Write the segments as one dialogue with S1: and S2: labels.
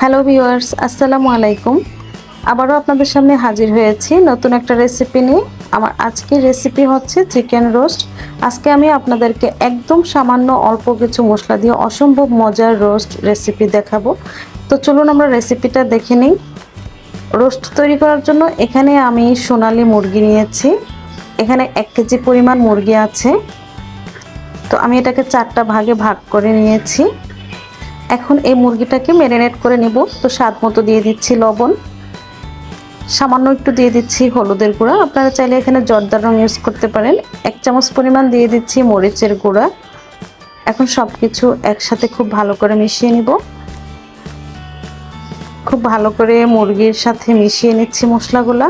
S1: Hello viewers, আসসালামু আলাইকুম। আবারও আপনাদের সামনে হাজির হয়েছি নতুন একটা রেসিপি নিয়ে। আমার আজকের রেসিপি হচ্ছে চিকেন রোস্ট আজকে আমি আপনাদেরকে একদম সামান্য অল্প কিছু মশলা দিয়ে অসম্ভব মজার রোস্ট রেসিপি দেখাবো। তো চলুন আমরা রেসিপিটা দেখে নিই। রোস্ট তৈরি করার জন্য এখানে আমি সোনালি মুরগি নিয়েছি। এখানে এক কেজি পরিমাণ মুরগি আছে। তো আমি এটাকে চারটা ভাগে ভাগ করে নিয়েছি। এখন এই মুরগিটাকে ম্যারিনেট করে নেব। তো স্বাদ মতো দিয়ে দিচ্ছি লবণ। সামান্য একটু দিয়ে দিচ্ছি হলুদের গুঁড়া। আপনারা চাইলে এখানে জর্দার রং ইউজ করতে পারেন। এক চামচ পরিমাণ দিয়ে দিচ্ছি মরিচের গুঁড়া। এখন সব কিছু একসাথে খুব ভালো করে মিশিয়ে নিব। খুব ভালো করে মুরগির সাথে মিশিয়ে নিচ্ছি মশলাগুলা।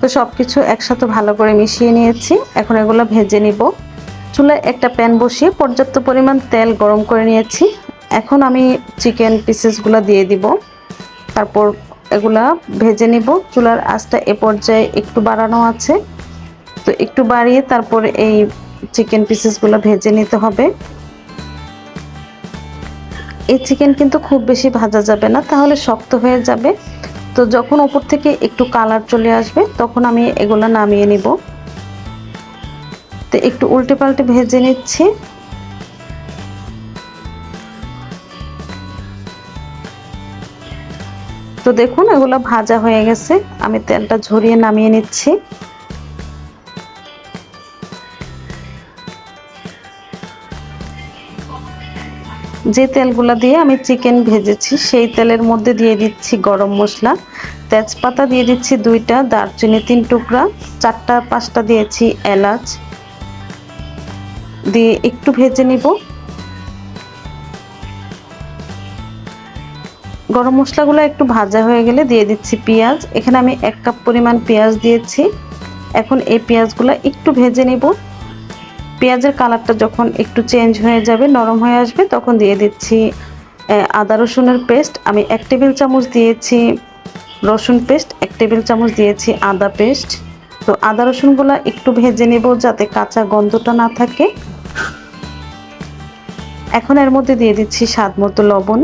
S1: তো সব কিছু একসাথে ভালো করে মিশিয়ে নিয়েছি। এখন এগুলো ভেজে নিব। চুলায় একটা প্যান বসিয়ে পর্যাপ্ত পরিমাণ তেল গরম করে নিয়েছি। এখন আমি চিকেন পিসেসগুলো দিয়ে দিব। তারপর এগুলা ভেজে নিব। চুলার আঁচটা এ পর্যায়ে একটু বাড়ানো আছে। তো একটু বাড়িয়ে তারপর এই চিকেন পিসেসগুলো ভেজে নিতে হবে। এই চিকেন কিন্তু খুব বেশি ভাজা যাবে না, তাহলে শক্ত হয়ে যাবে। তো যখন ওপর থেকে একটু কালার চলে আসবে, তখন আমি এগুলো নামিয়ে নিব। তো একটু উল্টে পাল্টে ভেজে নিচ্ছি। তো দেখুন, এগুলো ভাজা হয়ে গেছে। আমি তেলটা ঝরিয়ে নামিয়ে নিচ্ছি। যে তেলগুলো দিয়ে আমি চিকেন ভেজেছি, সেই তেলের মধ্যে দিয়ে দিচ্ছি গরম মশলা। তেজপাতা দিয়ে দিচ্ছি দুইটা, দারচিনি তিন টুকরা, চারটা, পাঁচটা দিয়েছি এলাচ। দিয়ে একটু ভেজে নিব। গরম মশলাগুলো একটু ভাজা হয়ে গেলে দিয়ে দিচ্ছি পেঁয়াজ। এখানে আমি এক কাপ পরিমাণ পেঁয়াজ দিয়েছি। এখন এই পেঁয়াজগুলো একটু ভেজে নিব। পেঁয়াজের কালারটা যখন একটু চেঞ্জ হয়ে যাবে, নরম হয়ে আসবে, তখন দিয়ে দিচ্ছি আদা রসুনের পেস্ট। আমি এক টেবিল চামচ দিয়েছি রসুন পেস্ট, এক টেবিল চামচ দিয়েছি আদা পেস্ট। তো আদা রসুনগুলো একটু ভেজে নেব যাতে কাঁচা গন্ধটা না থাকে। এখন এর মধ্যে দিয়ে দিচ্ছি স্বাদ মতো লবণ।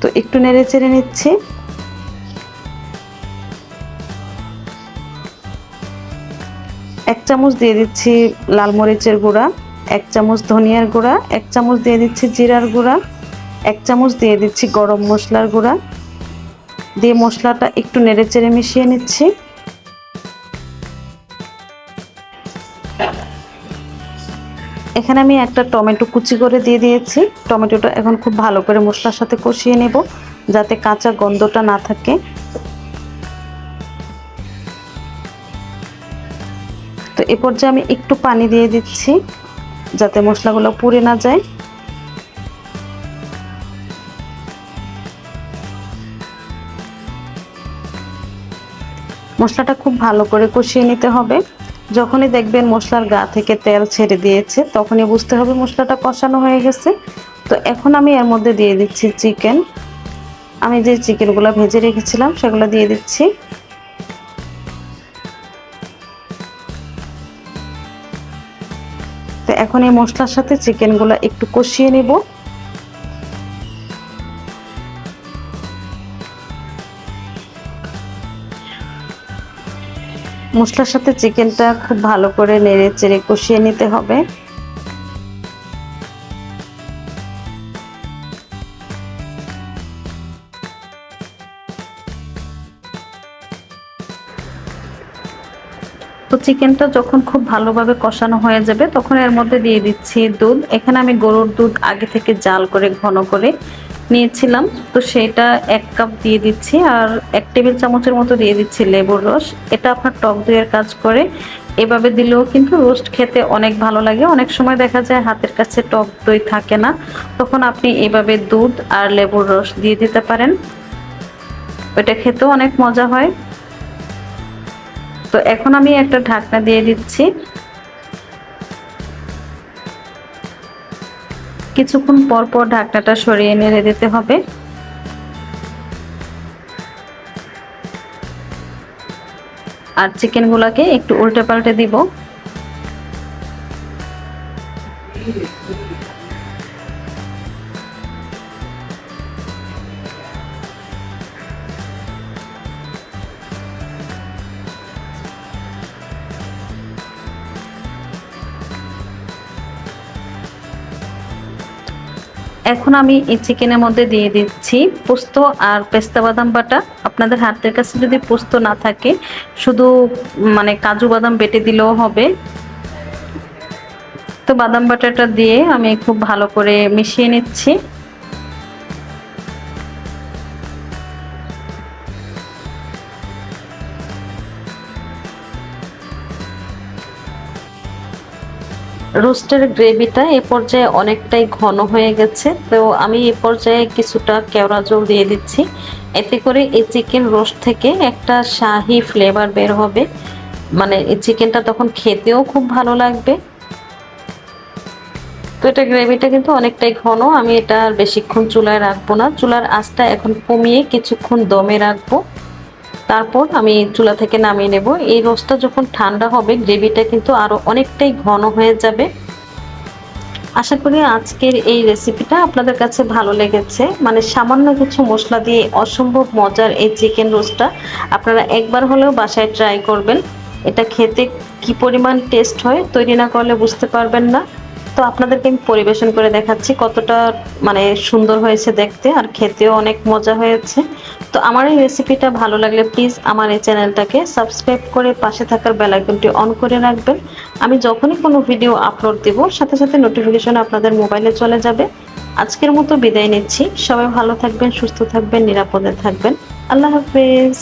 S1: তো একটু নেড়ে চেড়ে নিচ্ছি। এক চামচ দিয়ে দিচ্ছি লাল মরিচের গুঁড়া, এক চামচ ধনিয়ার গুঁড়া, এক চামচ দিয়ে দিচ্ছি জিরার গুঁড়া, এক চামচ দিয়ে দিচ্ছি গরম মশলার গুঁড়া। দিয়ে মশলাটা একটু নেড়ে চেড়ে মিশিয়ে নিচ্ছি। এখানে আমি একটা টমেটো কুচি করে দিয়ে দিয়েছি। টমেটোটা এখন খুব ভালো করে মশলার সাথে কষিয়ে নেব, যাতে কাঁচা গন্ধটা না থাকে। এ পর্যায়ে আমি একটু পানি দিয়ে দিচ্ছি যাতে মশলাগুলো পুড়ে না যায়। মশলাটা খুব ভালো করে কষিয়ে নিতে হবে। যখনই দেখবেন মশলার গা থেকে তেল ছেড়ে দিয়েছে, তখনই বুঝতে হবে মশলাটা কষানো হয়ে গেছে। তো এখন আমি এর মধ্যে দিয়ে দিচ্ছি চিকেন। আমি যে চিকেনগুলো ভেজে রেখেছিলাম, সেগুলো দিয়ে দিচ্ছি। এখন এই মশলার সাথে চিকেনগুলো একটু কষিয়ে নেব। মশলার সাথে চিকেনটা খুব ভালো করে নেড়ে চেড়ে কষিয়ে নিতে হবে। তো চিকেনটা যখন খুব ভালোভাবে কষানো হয়ে যাবে, তখন এর মধ্যে দিয়ে দিচ্ছি দুধ। এখানে আমি গরুর দুধ আগে থেকে জাল করে, ঘন করে নিয়েছিলাম। তো সেটা এক কাপ দিয়ে দিচ্ছি আর এক টেবিল চামচের মতো দিয়ে দিচ্ছি লেবুর রস। এটা আপনার টক দইয়ের কাজ করে। এভাবে দিলেও কিন্তু রোস্ট খেতে অনেক ভালো লাগে। অনেক সময় দেখা যায় হাতের কাছে টক দই থাকে না, তখন আপনি এভাবে দুধ আর লেবুর রস দিয়ে দিতে পারেন। ওইটা খেতেও অনেক মজা হয়। তো এখন আমি একটা ঢাকনা দিয়ে দিচ্ছি। কিছুক্ষণ পর পর ঢাকনাটা সরিয়ে নেড়ে দিতে হবে। আর চিকেনগুলোকে একটু উল্টে পাল্টে দিব। এখন আমি এই চিকেনের মধ্যে দিয়ে দিচ্ছি পোস্ত আর পেস্তা বাদাম বাটা। আপনাদের হাতের কাছে যদি পোস্ত না থাকে, শুধু মানে কাজু বাদাম বেটে দিলেও হবে। তো বাদাম বাটাটা দিয়ে আমি খুব ভালো করে মিশিয়ে নিচ্ছি। রোস্টের গ্রেভিটা এ পর্যায়ে অনেকটাই ঘন হয়ে গেছে। তো আমি এ পর্যায়ে কিছুটা কেওড়া জল দিয়ে দিচ্ছি। এতে করে এই চিকেন রোস্ট থেকে একটা শাহি ফ্লেভার বের হবে। মানে এই চিকেনটা তখন খেতেও খুব ভালো লাগবে। তো এটা গ্রেভিটা কিন্তু অনেকটাই ঘন। আমি এটা আর বেশিক্ষণ চুলায় রাখব না। চুলার আঁচটা এখন কমিয়ে কিছুক্ষণ দমে রাখব। তারপর আমি চুলা থেকে নামিয়ে নেব। এই রোস্টটা যখন ঠান্ডা হবে, গ্রেভিটা কিন্তু আরও অনেকটাই ঘন হয়ে যাবে। আশা করি আজকের এই রেসিপিটা আপনাদের কাছে ভালো লেগেছে। মানে সামান্য কিছু মশলা দিয়ে অসম্ভব মজার এই চিকেন রোস্টটা আপনারা একবার হলেও বাসায় ট্রাই করবেন। এটা খেতে কি পরিমাণ টেস্ট হয় তৈরি না করলে বুঝতে পারবেন না। তো আপনাদেরকে আমি পরিবেশন করে দেখাচ্ছি কতটা মানে সুন্দর হয়েছে দেখতে আর খেতেও অনেক মজা হয়েছে। তো আমার এই রেসিপিটা ভালো লাগলে প্লিজ আমার এই চ্যানেলটাকে সাবস্ক্রাইব করে পাশে থাকার বেলাইকনটি অন করে রাখবেন। আমি যখনই কোনো ভিডিও আপলোড দেব, সাথে সাথে নোটিফিকেশন আপনাদের মোবাইলে চলে যাবে। আজকের মতো বিদায় নিচ্ছি। সবাই ভালো থাকবেন, সুস্থ থাকবেন, নিরাপদে থাকবেন। আল্লাহ হাফেজ।